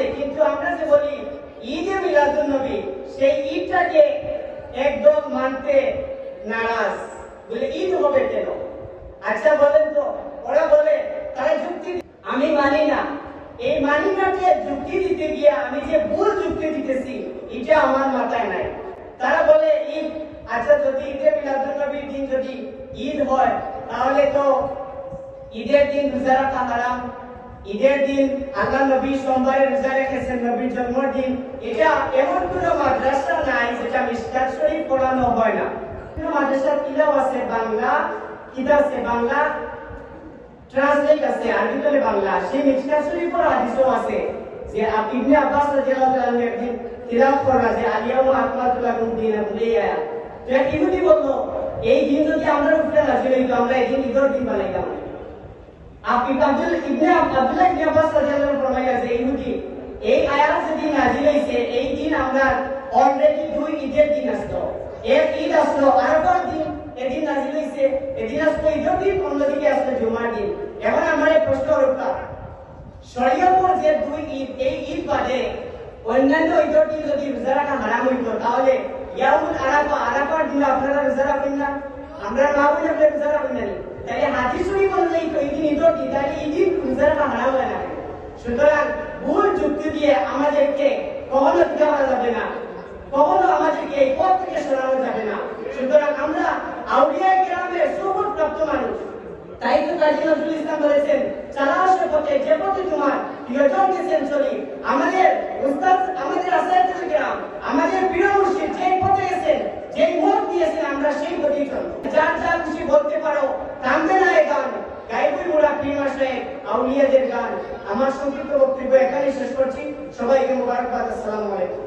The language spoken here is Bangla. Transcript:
আছে। কিন্তু আমরা যে বলি ঈদে মিলাদুন নবী, সেই ঈদটাকে একদম মানতে নারাজ। বলে, ঈদ হবে কেন? আচ্ছা বলেন তো, ওরা বলে, তারা যুক্তি আমি মানি না। এই মানি নাকে যুক্তি দিতে গিয়ে আমি যে ভুল যুক্তি দিতেছি, এটা আমার মাথায় নাই। তারা বলে, ঈদ আচ্ছা যদি ঈদে মিলাদুন নবীর দিন যদি ঈদ হয়, তাহলে তো ঈদের দিন রোজা রাখা হারাম। ঈদের দিন আল্লাহ নবী সোমবারে রোজা রেখেছেন নবীর জন্মদিন। এটা এমন কোন মাদ্রাসা নাই যেটা মিসকাত শরীফ পড়ানো হয় না। কোন মাদ্রাসার কিতাব আছে, বাংলা কিতাব আছে, বাংলা ট্রান্সলেট আছে, আরবি তলে বাংলা। সেই মিসকাত শরীফের হাদিসও আছে যে ইবনে আব্বাস রাদিয়াল্লাহু আনহু একদিন তিলাওয়াত করা যে আলিয়াউমা আকমালতু লাকুম এই আয়াত তো এক ইহুদি বলল, এই দিন যদি আমরা উপরে নাজিল হইতো আমরা এই দিন ঈদের দিন বানাইতাম। আপনি আব্দুল ইবনে আব্দুল্লাহ ইবনে আব্বাস রাদিয়াল্লাহু আনহু ফরমাইয়া যে ইহুদি এই আয়াত যেদিন নাজিল হইছে, এই দিন আমরা অলরেডি দুই ঈদের দিন আসতো এক ঈদ আসলো আরফার দিন এদিন নাজিল হইছে, এদিন আসলো ঈদের দিন, অন্যদিকে আসলো জুমার দিন। এখন আমার এই প্রশ্ন রক্ষা শরীয়তের যে দুই ঈদ, এই ঈদ বাদে অন্যান্য ঈদের দিন যদি রোজা রাখা হারাম হইতো, তাহলে ইয়াউল আরাফা, আরাফার দিন আপনারা রোজা রাখবেন না? আমরা মা আপনি রোজা রাখবেন না। নি? তাহলে হাদিস শরীফ বললেই তো রাখা হারাম হয় না। সুতরাং ভুল যুক্তি দিয়ে আমাদেরকে কখনো দেওয়া যাবে না। কখনো আমাদেরকে এই পথ থেকে সরানো যাবে না। সুতরাং আমরা আউলিয়া গ্রামের সবুজ প্রাপ্ত মানুষ। তাই তো কাজী নজরুল ইসলাম বলেছেন, চালা আসে পথে যে পথে তোমার প্রিয়জন গেছেন চলি। আমাদের উস্তাদ, আমাদের আসাইতুল গ্রাম, আমাদের প্রিয় মুর্শিদ যেই পথে গেছেন, যেই মত দিয়েছেন আমরা সেই পথেই চলব যার যা খুশি বলতে পারো থামবে না এই গান গাইবুল সাহেব আউলিয়াদের গান। আমার সংক্ষিপ্ত বক্তব্য এখানেই শেষ করছি। সবাইকে মোবারকবাদ আসসালামু আলাইকুম।